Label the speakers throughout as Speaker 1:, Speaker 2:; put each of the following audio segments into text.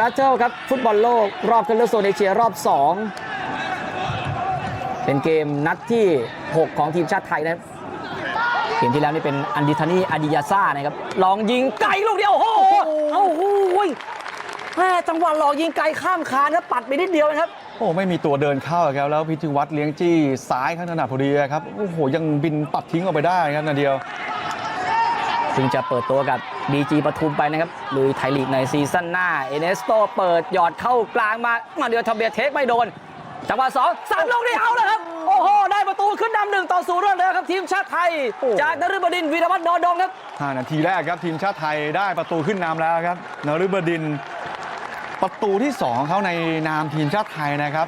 Speaker 1: แบทเทิลครับฟุตบอลโลกรอบคัดเลือกโซนเอเชียรอบ 2 เป็นเกมนัดที่ 6 ของทีมชาติไทยนะครับเกมที่แล้วนี่เป็นอันดิธานีอาดิยาซ่านะครับลองยิงไกลลูกเดียวโอ้โหเอ้าโอ้ยแม่จังหวะหลอกยิงไกลข้ามคานนะปัดไปนิดเดียวนะครับ
Speaker 2: โอ้ไม่มีตัวเดินเข้าครับแล้วพิธีวัตรเลี้ยงจี้ซ้ายข้างถนัดพอดีครับโอ้โหยังบินปัดทิ้งออกไปได้ครับนาเดียว
Speaker 1: ซึ่งจะเปิดตัวกับ BG ปทุมไปนะครับลุยไทยลีกในซีซั่นหน้า เอเนสโตเปิดหยอดเข้ากลางมามาเดียวทำเบียเทคไม่โดน จังหวะสองสามลูกนี่เอาเลยครับ โอ้โห ได้ประตูขึ้นนำหนึ่งต่อศูนย์เลยครับทีมชาติไทย
Speaker 2: โอ้
Speaker 1: จากนฤบดินทร์วีรวัฒน์ดอดงครับ
Speaker 2: 5นาทีแรกครับทีมชาติไทยได้ประตูขึ้นนำแล้วครับนฤบดินทร์ประตูที่สองของเขาในนามทีมชาติไทยนะครับ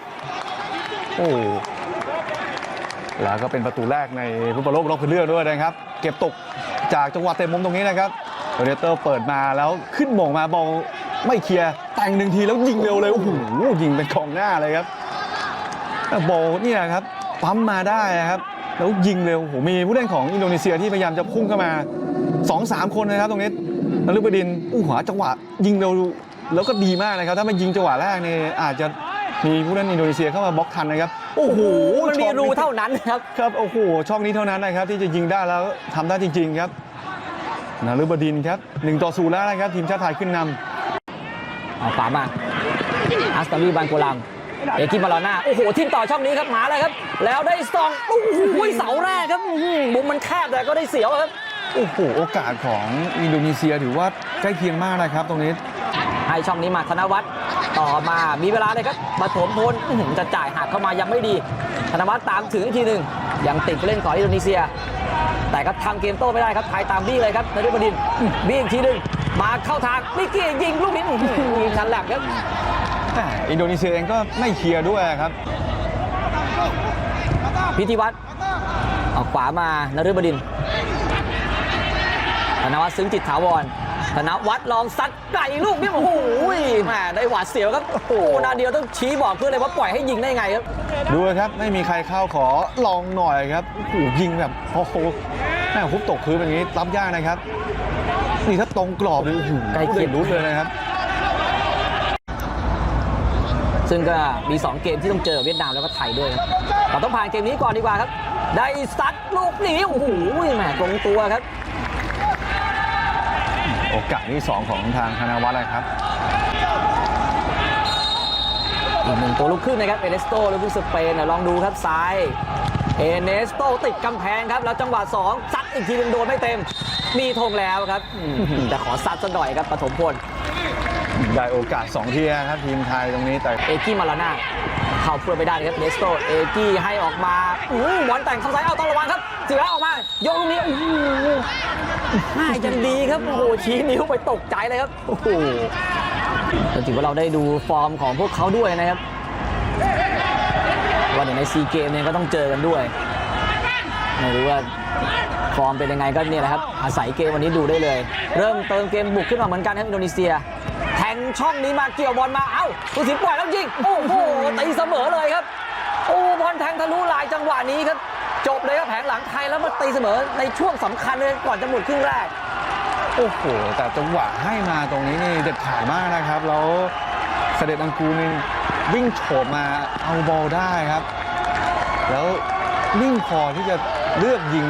Speaker 2: โอ้แล้วก็เป็นประตูแรกในฟุตบอลโลกรอบคัดเลือกด้วยนะครับ เก็บตกจากจังหวะเตะมุมตรงนี้นะครับโอเดเตอร์เปิดมาแล้วขึ้นหม่งมาบอลไม่เคลียร์แต่งหนึ่งทีแล้วยิงเร็วเลยโอ้โหยิงเป็นกองหน้าเลยครับบอลเนี่ยครับปั๊มมาได้ครับ แล้วยิงเร็วโอ้โหมีผู้เล่นของอินโดนีเซียที่พยายามจะพุ่งเข้ามา2อสามคนนะครับตรงนี้นฤบดินทร์อู้หัวจังหวะ ยิงเร็วแล้วก็ดีมากนะครับ ถ้าไม่ยิงจังหวะแรกเนี่ยอาจจะมีผู้เล่นอินโดนีเซียเข้ามาบล็อกทันนะครับ โอ้โห
Speaker 1: มันมี
Speaker 2: ช็อต
Speaker 1: รูเท่านั้นครับ
Speaker 2: ครับโอ้โหช่องนี้เท่านั้นนะครับ ที่จะยิงได้แล้วทำได้จริง ๆ ครับนฤบดินทร์ครับ1ต่อ0แล้วนะครับ ทีมชาติไทยขึ้นนำ
Speaker 1: เอาขวามาอัสตาลีบางโกลัมเอกิมาลาน่าโอ้โหทิมต่อช่องนี้ครับหมาเลยครับ แล้วได้สองโอ้โหเสาแรกครับอื้อหือมุมมันแคบแต่ก็ได้เสียวครับ
Speaker 2: โอ้โหโอกาสของอินโดนีเซียถือว่าใกล้เคียงมากนะครับ ตรงนี้
Speaker 1: ให้ช่องนี้มาธนวัฒน์ ต่อมามีเวลาเลยครับมาถมพลอื้อหือจะจ่ายหักเข้ามายังไม่ดีธนวัฒน์ตามถึงอีกทีหนึ่งยังติดผู้เล่นของอินโดนีเซีย แต่ก็ทำเกมโต้ไม่ได้ครับไทยตามบี้เลยครับนฤบดินทร์บี้อีกทีหนึ่งมาเข้าทางมิกกี้ยิงลูกนี้อื้อหือยิงทันแหลกครับ
Speaker 2: แหม่อินโดนีเซียเองก็ไม่เคลียร์ด้วยครับ
Speaker 1: พิธีวัตรออกขวามานฤบดินทร์ธนวัฒน์ซึ้งจิตถาวร ธนวัฒน์ลองซัดไก่ลูกนี้โอ้โหแหมได้หวาดเสียวครับโอ้โหนาเดียวต้องชี้บอกเพื่อนเลยว่าปล่อยให้ยิงได้ไงครับ
Speaker 2: ดูครับไม่มีใครเข้าขอลองหน่อยครับโอ้โหยิงแบบโอ้โหแม่ฮุบตกพื้นแบบนี้รับยากนะครับนี่ถ้าตรงกรอบเลยโอ้โห
Speaker 1: ใกล้เคียง
Speaker 2: รู้เลยนะครับ
Speaker 1: ซึ่งก็มี 2 เกมที่ต้องเจอเวียดนามแล้วก็ไทยด้วยครับเราต้องผ่านเกมนี้ก่อนดีกว่าครับ ได้ซัดลูกนี้โอ้โหแหมตรงตัวครับ
Speaker 2: โอกาสที่สองของทางธนวัฒน์นะครับ
Speaker 1: อีกหนึ่งตัวลูกครึ่งนะครับ เอเนสโตลูกครึ่งสเปนน่ะลองดูครับซ้าย เอเนสโตติดกำแพงครับ แล้วจังหวะ2ซัดอีกทีหนึงโดนไม่เต็ม มีธงแล้วครับอืมจะขอซัดซะหน่อยครับปฐมพล
Speaker 2: ได้โอกาส2ทีนะครับทีมไทยตรงนี้แต่
Speaker 1: เอกี้มาลาน่าเข้าเพื่อไม่ได้นะครับเนสโตเอกี้ให้ออกมาอู้หูบอลแต่งเข้าซ้ายเอาต้องระวังครับเสือออกมาโยกลูกนี้โอ้โหน่ายังดีครับโอ้โหชี้นิ้วไปตกใจเลยครับโอ้โหจนถือว่าเราได้ดูฟอร์มของพวกเขาด้วยนะครับว่าเดี๋ยวในซีเกมเนี่ยก็ต้องเจอกันด้วยไม่รู้ว่าฟอร์มเป็นยังไงก็เนี่ยแหละครับอาศัยเกมวันนี้ดูได้เลย เริ่มเติมเกมบุกขึ้นมาเหมือนกันครับอินโดนีเซีย งช่องนี้มาเกี่ยวบอลมาเอ้าผู้สินปล่อยแล้วยิงโอ้โหตีเสมอเลยครับ โอ้บอลแทงทะลุลายจังหวะนี้ครับ จบเลยครับแผงหลังไทยแล้วมาตีเสมอในช่วงสำคัญเลยก่อนจะหมดครึ่งแรก
Speaker 2: โอ้โหแต่จังหวะให้มาตรงนี้นี่เด็ดขาดมากนะครับแล้วเสด็จอังกูนี่วิ่งโฉบมาเอาบอลได้ครับ แล้วนิ่งพอที่จะเลือกยิง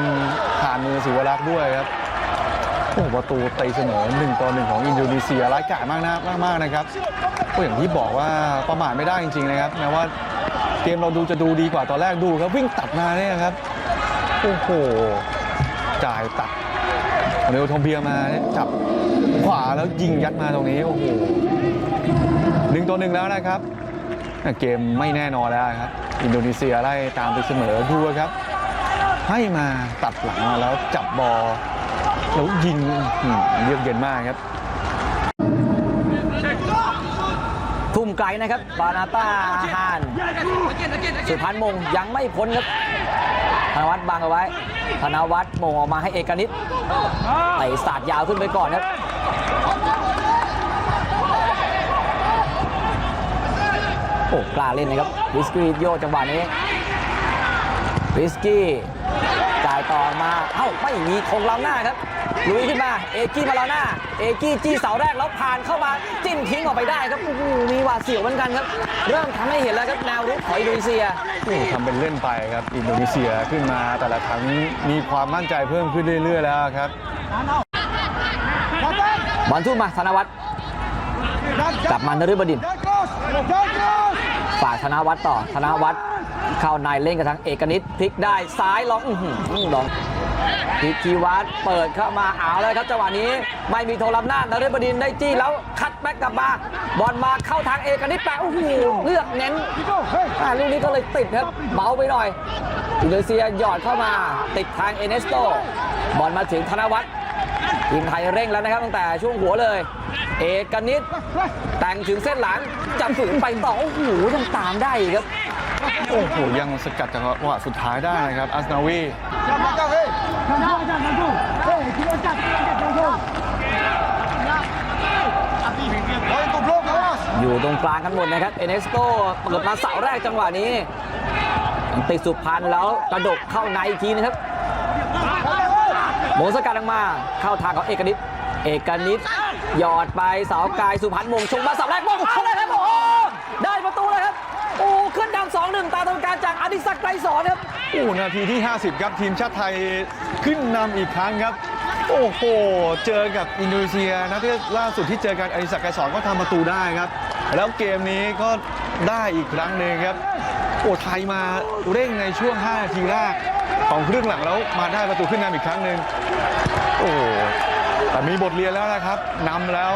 Speaker 2: ผ่านมือศิวรักษ์ด้วยครับ โอ้โหประตูตีเสมอ1ต่อ1ของอินโดนีเซียร้ายกาจมากนะมากมากๆนะครับก็อย่างที่บอกว่าประมาทไม่ได้จริงๆนะครับแม้ว่าเกมเราดูจะดูดีกว่าตอนแรกดูครับวิ่งตัดมาเนี่ยครับโอ้โหจ่ายตัดเรวทอมเบียมาจับขวาแล้วยิงยัดมาตรงนี้โอ้โหหนึ่งต่อหนึ่งแล้วนะครับเกมไม่แน่นอนแล้วครับอินโดนีเซียไล่ตามไปเสมอดูครับ ให้มาตัดหลังมาแล้วจับบอล แล้วยิงอืมเยือกเย็นมากครับ
Speaker 1: ทุ่มไกลนะครับบานาต้าอาหาน สุพรรณมงยังไม่พ้นครับธนวัฒน์บังเอาไว้ ธนวัฒน์มงออกมาให้เอกนิตไต่ศาสตร์ยาวขึ้นไปก่อนครับโอ้กล้าเล่นนะครับวิสกี้โยกจังหวะนี้วิสกี้จ่ายต่อมา เอ้า ไม่มีคงล้ำหน้าครับ ลุยขึ้นมา เอกี้มาแล้วหน้าเอกี้จี้เสาแรกแล้วผ่านเข้ามาจิ้มทิ้งออกไปได้ครับโอ้โหมีหวาดเสียวเหมือนกันครับ เริ่มทำให้เห็นแล้วครับแนวรุกของอินโดนีเซีย
Speaker 2: โอ้ทำเป็นเล่นไปครับอินโดนีเซียขึ้นมาแต่ละครั้งมีความมั่นใจเพิ่มขึ้นเรื่อย ๆ แล้วครับ
Speaker 1: บอลทุ่มมาธนวัฒน์กลับมานฤบดินทร์ฝากธนวัฒน์ต่อธนวัฒน์ เข้าในเล่นกับทางเอกนิตพลิกได้ซ้ายลองอื้อหือลองพิธีวัฒน์เปิดเข้ามาเอาเลยครับจังหวะนี้ไม่มีโทรลำนานฤบดินได้จี้แล้วคัดแบ็กกลับมาบอลมาเข้าทางเอกนิตแปะโอ้โหเลือกเน้นลูกนี้ก็เลยติดครับเบาไปหน่อยอินโดนีเซียหยอดเข้ามาติดทางเอเนสโตบอลมาถึงธนวัฒน์ทีมไทยเร่งแล้วนะครับตั้งแต่ช่วงหัวเลย เอกนิตแต่งถึงเส้นหลังจับฝืนไปต่อโอ้โหยังตามได้ครับ
Speaker 2: โอ้โหยังสกัดจังหวะสุดท้ายได้นะครับอัสนาวี
Speaker 1: อยู่ตรงกลางกันหมดนะครับ เอเนสโตเปิดมาเสาแรกจังหวะนี้ติดสุพรรณแล้วกระดกเข้าในอีกทีนะครับโมสกัดออกมาเข้าทางของเอกนิตเอกนิตหยอดไปเสากายสุพรรณมงชงมาเสาแรกมงเข้า อ้ขึ้นนำสองหนึ่งตามตรงการจากอดิศักดิ์ไกรสอนครับ
Speaker 2: โอ้นาทีที่ 50 ครับทีมชาติไทยขึ้นนำอีกครั้งครับ โอ้โห เจอกับอินโดนีเซียนะที่ล่าสุดที่เจอกันอดิศักดิ์ไกรสอนก็ทำประตูได้ครับ แล้วเกมนี้ก็ได้อีกครั้งหนึ่งครับโอ้ไทยมาเร่งในช่วง 5 นาทีแรกของครึ่งหลังแล้วมาได้ประตูขึ้นนำอีกครั้งหนึ่งโอ้แต่มีบทเรียนแล้วนะครับนำแล้ว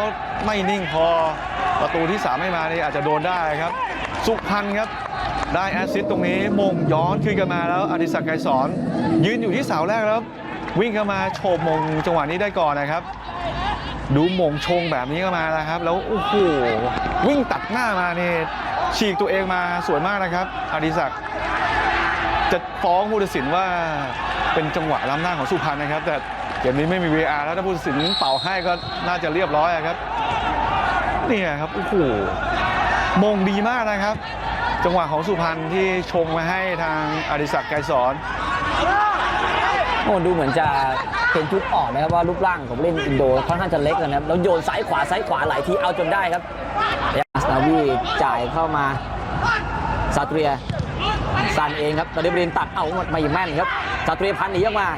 Speaker 2: ไม่นิ่งพอประตูที่สามไม่มานี่อาจจะโดนได้ครับ สุพรรณครับ ได้แอสซิสต์ตรงนี้มงย้อนคืนกันมาแล้วอดิศักดิ์ไกรสอนยืนอยู่ที่เสาแรกแล้ว วิ่งเข้ามาโฉบมงจังหวะนี้ได้ก่อนนะครับ ดูมงชงแบบนี้เข้ามานะครับ แล้วโอ้โหวิ่งตัดหน้ามาเนี่ยฉีกตัวเองมาสวยมากนะครับ อดิศักดิ์จะฟ้องผู้ตัดสินว่าเป็นจังหวะล้ำหน้าของสุพรรณนะครับ แต่เกมนี้ไม่มี VR แล้วถ้าผู้ตัดสินเป่าให้ก็น่าจะเรียบร้อยอะครับเนี่ยครับโอ้โหมงดีมากนะครับ จังหวะของสุพรรณที่ชงมาให้ทางอดิศักดิ์ไกรสอน
Speaker 1: โอ้ดูเหมือนจะเป็นชุดอ่อนนะครับว่ารูปร่างของเล่นอินโดค่อนข้างจะเล็กนะครับแล้วโยนซ้ายขวาซ้ายขวาหลายทีเอาจนได้ครับยาสนาวีจ่ายเข้ามาซาเตรียซันเองครับตอนนี้บรินตัดเอาหมดไม่แม่นครับซาเตรียพันหนีออกมา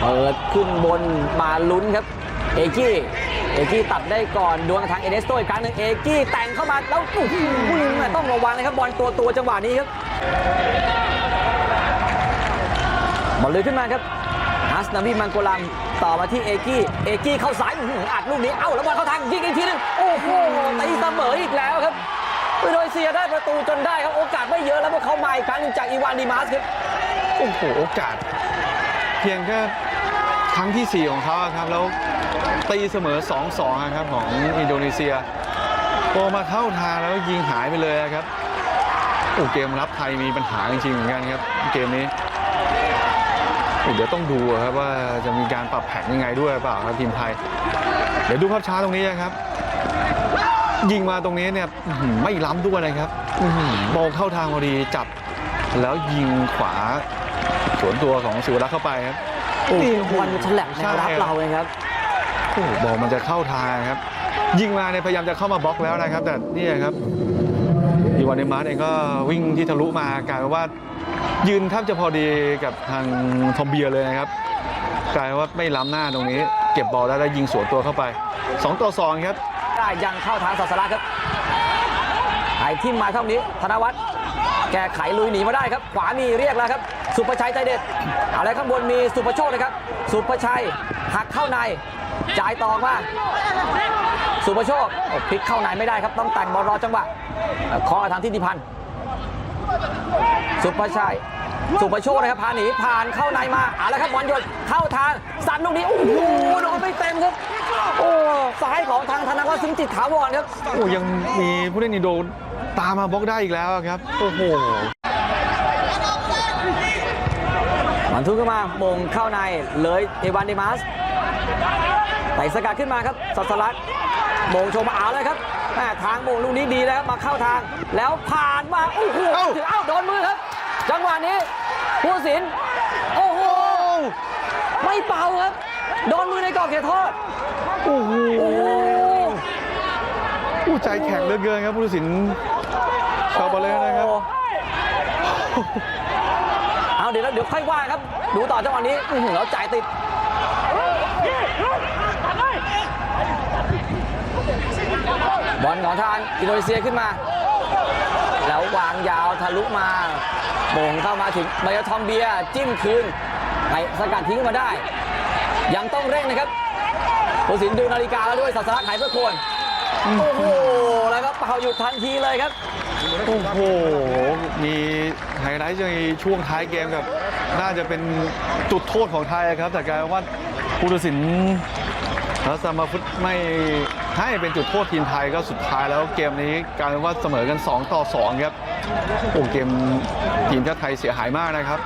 Speaker 1: เปิดขึ้นบนมาลุ้นครับ เอกี้เอกี้ตัดได้ก่อนดวลกับทางเอเนสโตอีกครั้งหนึ่งเอกี้แต่งเข้ามาแล้วโอ้โหต้องระวังนะครับบอลตัวตัวๆจังหวะนี้ครับบอลเลยขึ้นมาครับฮัสนาบีมังโกลัมต่อมาที่เอกี้เอกี้เข้าสายอัดลูกนี้เอ้าแล้วบอลเข้าทางยิงอีกทีหนึงโอ้โหตีเสมออีกแล้วครับอินโดนีเซียได้ประตูจนได้ครับโอกาสไม่เยอะแล้วพวกเขามาอีกครั้งนึงจากอีวานดีมาสครับ
Speaker 2: โอ้โหโอกาส เพียงแค่ครั้งที่ 4 ของเขาครับแล้ว ตีเสมอ 2-2อะครับของอินโดนีเซียพอมาเข้าทางแล้วยิงหายไปเลยครับโอ้เกมรับไทยมีปัญหาจริงๆเหมือนกันครับ เกมนี้เดี๋ยวต้องดูครับว่าจะมีการปรับแผนยังไงด้วยเปล่าครับทีมไทย เดี๋ยวดูภาพช้าตรงนี้นะครับ ยิงมาตรงนี้เนี่ยไม่ล้ำด้วยนะครับอื้อหือบอลเข้าทางพอดีจับ แล้วยิงขวาสวนตัวของศิวรักษ์เข้าไปครับ
Speaker 1: นี่บอลฉลับแนวรับเราเลยครับ
Speaker 2: โอ้บอลมันจะเข้าทางครับ ยิงมาเนี่ยพยายามจะเข้ามาบล็อกแล้วนะครับ แต่เนี่ยครับอีวานเนมาร์เองก็วิ่งที่ทะลุมากลายเป็นว่า ยืนแทบจะพอดีกับทางทอมเบียเลยนะครับกลายว่าไม่ล้ำหน้าตรงนี้ เก็บบอลแล้วแล้ยิงสวนตัวเข้าไป 2 ต่อ 2 ครับ
Speaker 1: ได้ยังเข้าทางศาสลักครับไอ้ทิมมาเท่านี้ธนวัฒน์แก้ไขลุยหนีมาได้ครับ ขวามีเรียกแล้วครับ สุภชัยใจเด็ด เอาอะไรข้างบนมีสุภโชคนะครับ สุภชัยหักเข้าใน จ่ายต่อมาสุภโชคพลิกเข้าในไม่ได้ครับ ต้องแต่งบอลรอจังหวะแล้วเคาะทางทิติพันธ์สุภชัยสุภโชคนะครับพาหนีผ่านเข้าในมาเอาละครับบอลหยดเข้าทางสันลูกนี้โอ้โหโดนไม่เต็มครับโอ้ซ้ายของทางธนวัฒน์ซึ้งจิตถาวรครับ
Speaker 2: โอ้ยังมีผู้เล่นอินโดตามมาบล็อกได้อีกแล้วครับ โอ้โห
Speaker 1: มันทุ่งขึ้นมามงเข้าในเลยเอวานเดมาสไต่สกัดขึ้นมาครับสัสลักมงโชว์มาเอาเลยครับแม่ทางมงลูกนี้ดีแล้วครับมาเข้าทาง แล้วผ่านมาโอ้โห
Speaker 2: เอ้า
Speaker 1: ถึงเอ้าโดนมือครับ จังหวะนี้ผู้สินโอ้โหไม่เป่าครับ โดนมือในกรอบเขตโทษ
Speaker 2: โอ้โห
Speaker 1: โอ้โห
Speaker 2: อู้ใจแข็งเหลือเกินครับผู้ตัดสินชาวบาเลนะครับ
Speaker 1: เอาเดี๋ยวเดี๋ยวค่อยว่าครับ ดูต่อจังหวะนี้แล้วจ่ายติดบอลของทางอินโดนีเซียขึ้นมา แล้ววางยาวทะลุมาโป่งเข้ามาถึงไบทอมเบียร์จิ้มคืนไปสกัดทิ้งมาได้ ยังต้องเร่งนะครับผู้สินดูนาฬิกาแล้วด้วยศาสนาหายเพื่อควรโอ้โห เป่าหยุดทันทีเลยครับ
Speaker 2: โอ้โห มีไฮไลท์ในช่วงท้ายเกมกับ น่าจะเป็นจุดโทษของไทยครับ แต่กลายว่าผู้ตัดสินรัสมาฟุตไม่ให้เป็นจุดโทษทีมไทยก็สุดท้ายแล้วเกมนี้กลายเป็นว่าเสมอกัน 2 ต่อ 2 ครับ โอ้เกมทีมชาติไทยเสียหายมากนะครับ